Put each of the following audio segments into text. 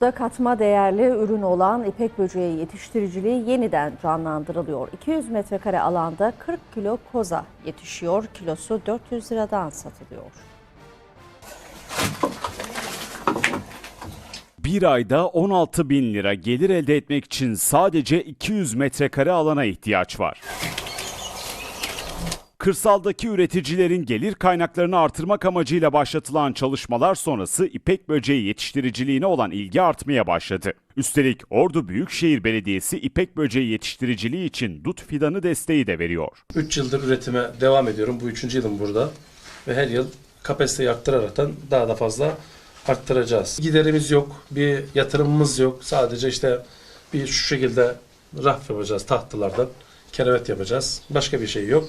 Da katma değerli ürün olan ipek böceği yetiştiriciliği yeniden canlandırılıyor. 200 metrekare alanda 40 kilo koza yetişiyor. Kilosu 400 liradan satılıyor. Bir ayda 16 bin lira gelir elde etmek için sadece 200 metrekare alana ihtiyaç var. Kırsaldaki üreticilerin gelir kaynaklarını artırmak amacıyla başlatılan çalışmalar sonrası ipek böceği yetiştiriciliğine olan ilgi artmaya başladı. Üstelik Ordu Büyükşehir Belediyesi ipek böceği yetiştiriciliği için dut fidanı desteği de veriyor. 3 yıldır üretime devam ediyorum. Bu üçüncü yılım burada. Ve her yıl kapasiteyi arttıraraktan daha da fazla arttıracağız. Giderimiz yok, bir yatırımımız yok. Sadece işte bir şu şekilde raf yapacağız tahtalardan. Kerevet yapacağız. Başka bir şey yok.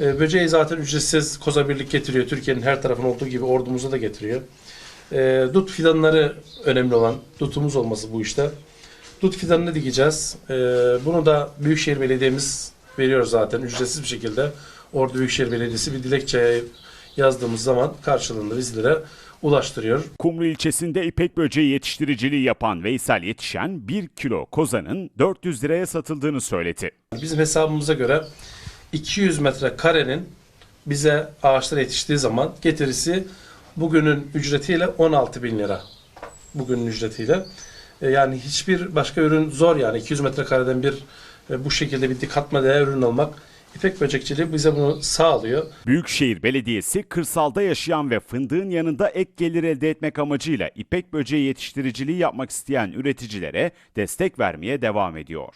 Ee, böceği zaten ücretsiz koza birlik getiriyor. Türkiye'nin her tarafına olduğu gibi ordumuza da getiriyor. Ee, dut fidanları önemli olan. Dutumuz olması bu işte. Dut fidanını dikeceğiz. Ee, bunu da Büyükşehir Belediye'miz veriyor zaten ücretsiz bir şekilde. Ordu Büyükşehir Belediyesi bir dilekçe yazdığımız zaman karşılığında bizlere ulaştırıyor. Kumru ilçesinde ipek böceği yetiştiriciliği yapan Veysel Yetişen 1 kilo kozanın 400 liraya satıldığını söyledi. Bizim hesabımıza göre 200 metre karenin bize ağaçlar yetiştiği zaman getirisi bugünün ücretiyle 16 bin lira. Bugünün ücretiyle. E, Yani hiçbir başka ürün zor yani 200 metrekareden bir e, bu şekilde bir katma değer ürün almak. İpek böcekçiliği bize bunu sağlıyor. Büyükşehir Belediyesi kırsalda yaşayan ve fındığın yanında ek gelir elde etmek amacıyla ipek böceği yetiştiriciliği yapmak isteyen üreticilere destek vermeye devam ediyor.